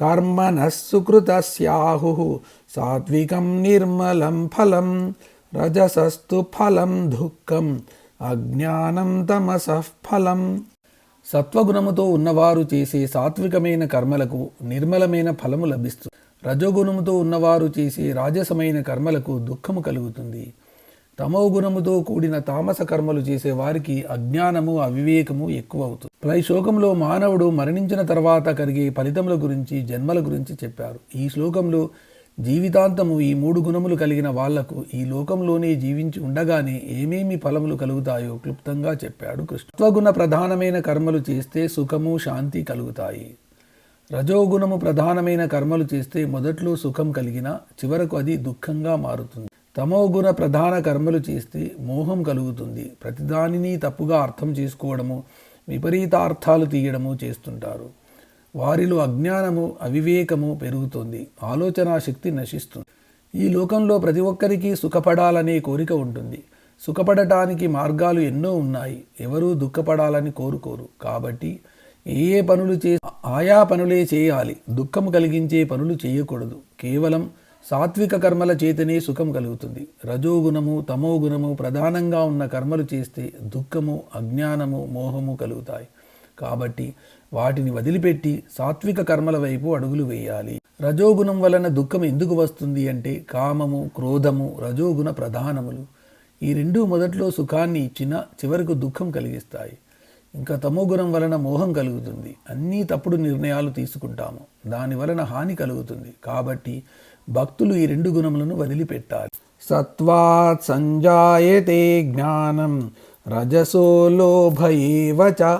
కర్మణ సుకృతస్యాహు సాత్వికం నిర్మలం ఫలం రజసస్తు ఫలం దుఃఖం అజ్ఞానం తమసః ఫలం. సత్వగుణముతో ఉన్నవారు చేసే సాత్వికమైన కర్మలకు నిర్మలమైన ఫలము లభిస్తుంది. రజోగుణముతో ఉన్నవారు చేసే రాజసమైన కర్మలకు దుఃఖము కలుగుతుంది. తమో గుణముతో కూడిన తామస కర్మలు చేసే వారికి అజ్ఞానము అవివేకము ఎక్కువ అవుతుంది పై శ్లోకంలో మానవుడు మరణించిన తర్వాత కలిగే ఫలితముల గురించి జన్మల గురించి చెప్పారు. ఈ శ్లోకంలో జీవితాంతము ఈ మూడు గుణములు కలిగిన వాళ్ళకు ఈ లోకంలోనే జీవించి ఉండగానే ఏమేమి ఫలములు కలుగుతాయో క్లుప్తంగా చెప్పాడు కృష్ణత్వగుణ ప్రధానమైన కర్మలు చేస్తే సుఖము శాంతి కలుగుతాయి. రజోగుణము ప్రధానమైన కర్మలు చేస్తే మొదట్లో సుఖం కలిగినా చివరకు అది దుఃఖంగా మారుతుంది. తమోగుణ ప్రధాన కర్మలు చేస్తే మోహం కలుగుతుంది. ప్రతిదానిని తప్పుగా అర్థం చేసుకోవడము విపరీతార్థాలు తీయడము చేస్తుంటారు. వారిలో అజ్ఞానము అవివేకము పెరుగుతుంది. ఆలోచనా శక్తి నశిస్తుంది. ఈ లోకంలో ప్రతి ఒక్కరికి సుఖపడాలనే కోరిక ఉంటుంది. సుఖపడటానికి మార్గాలు ఎన్నో ఉన్నాయి. ఎవరూ దుఃఖపడాలని కోరుకోరు. కాబట్టి ఏ ఏ పనులు చే ఆయా పనులే చేయాలి. దుఃఖం కలిగించే పనులు చేయకూడదు. కేవలం సాత్విక కర్మల చేతనే సుఖం కలుగుతుంది. రజోగుణము తమోగుణము ప్రధానంగా ఉన్న కర్మలు చేస్తే దుఃఖము అజ్ఞానము మోహము కలుగుతాయి. కాబట్టి వాటిని వదిలిపెట్టి సాత్విక కర్మల వైపు అడుగులు వేయాలి. రజోగుణం వలన దుఃఖం ఎందుకు వస్తుంది అంటే కామము క్రోధము రజోగుణ ప్రధానములు. ఈ రెండు మొదట్లో సుఖాన్ని ఇచ్చినా చివరకు దుఃఖం కలిగిస్తాయి. ఇంకా తమోగుణం వలన మోహం కలుగుతుంది. అన్నీ తప్పుడు నిర్ణయాలు తీసుకుంటాము. దాని వలన హాని కలుగుతుంది. కాబట్టి భక్తులు ఈ రెండు గుణములను వదిలిపెట్టాలి. సత్వాత్ సంజాయతే జ్ఞానం రజసో లోభయేవచ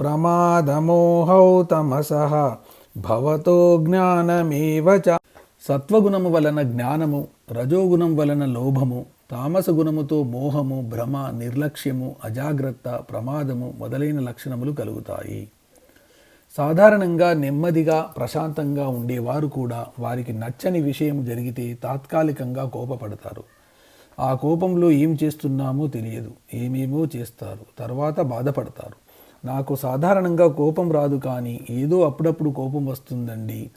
ప్రమాదమోహౌ తమసః భవతో జ్ఞానమేవచ సత్వగుణము వలన జ్ఞానము రజోగుణం వలన లోభము తామస గుణముతో మోహము భ్రమ నిర్లక్ష్యము అజాగ్రత్త ప్రమాదము మొదలైన లక్షణములు కలుగుతాయి. సాధారణంగా నెమ్మదిగా ప్రశాంతంగా ఉండేవారు కూడా వారికి నచ్చని విషయం జరిగితే తాత్కాలికంగా కోపపడతారు. ఆ కోపంలో ఏం చేస్తున్నామో తెలియదు. ఏమేమో చేస్తారు. తర్వాత బాధపడతారు. నాకు సాధారణంగా కోపం రాదు కానీ ఏదో అప్పుడప్పుడు కోపం వస్తుందండి.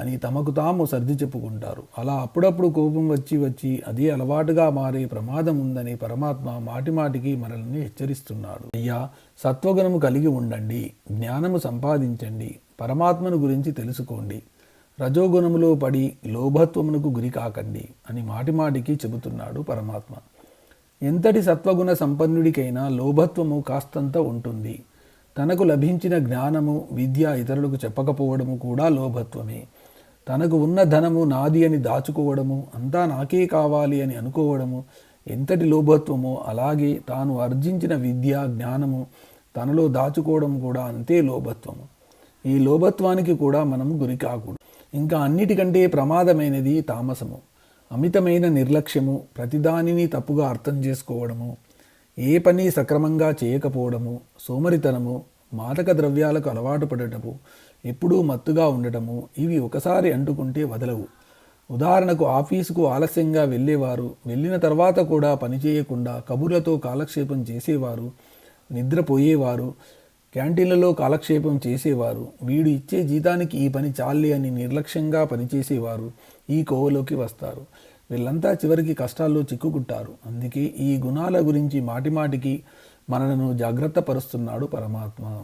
అని తమకు తాము సర్ది చెప్పుకుంటారు. అలా అప్పుడప్పుడు కోపం వచ్చి వచ్చి అదే అలవాటుగా మారే ప్రమాదం ఉందని పరమాత్మ మాటిమాటికి మనల్ని హెచ్చరిస్తున్నాడు. అయ్యా సత్వగుణము కలిగి ఉండండి జ్ఞానము సంపాదించండి పరమాత్మను గురించి తెలుసుకోండి రజోగుణములో పడి లోభత్వమునకు గురి కాకండి అని మాటిమాటికి చెబుతున్నాడు పరమాత్మ. ఎంతటి సత్వగుణ సంపన్నుడికైనా లోభత్వము కాస్తంత ఉంటుంది. తనకు లభించిన జ్ఞానము విద్య ఇతరులకు చెప్పకపోవడము కూడా లోభత్వమే. తనకు ఉన్న ధనము నాది అని దాచుకోవడము అంతా నాకే కావాలి అని అనుకోవడము ఎంతటి లోభత్వమో అలాగే తాను ఆర్జించిన విద్య జ్ఞానము తనలో దాచుకోవడం కూడా అంతే లోభత్వము. ఈ లోభత్వానికి కూడా మనము గురి కాకూడదు. ఇంకా అన్నిటికంటే ప్రమాదమైనది తామసము. అమితమైన నిర్లక్ష్యము ప్రతిదానిని తప్పుగా అర్థం చేసుకోవడము ఏ పని సక్రమంగా చేయకపోవడము సోమరితనము మాదక ద్రవ్యాలకు అలవాటు పడటము ఎప్పుడూ మత్తుగా ఉండటము ఇవి ఒకసారి అంటుకుంటే వదలవు. ఉదాహరణకు ఆఫీసుకు ఆలస్యంగా వెళ్ళేవారు వెళ్ళిన తర్వాత కూడా పనిచేయకుండా కబుర్లతో కాలక్షేపం చేసేవారు నిద్రపోయేవారు క్యాంటీన్లలో కాలక్షేపం చేసేవారు వీడు ఇచ్చే జీతానికి ఈ పని చాలే అని నిర్లక్ష్యంగా పనిచేసేవారు ఈ కోవలోకి వస్తారు. వీళ్ళంతా చివరికి కష్టాల్లో చిక్కుకుంటారు. అందుకే ఈ గుణాల గురించి మాటిమాటికి మనలను జాగ్రత్త పరుస్తున్నాడు పరమాత్మ.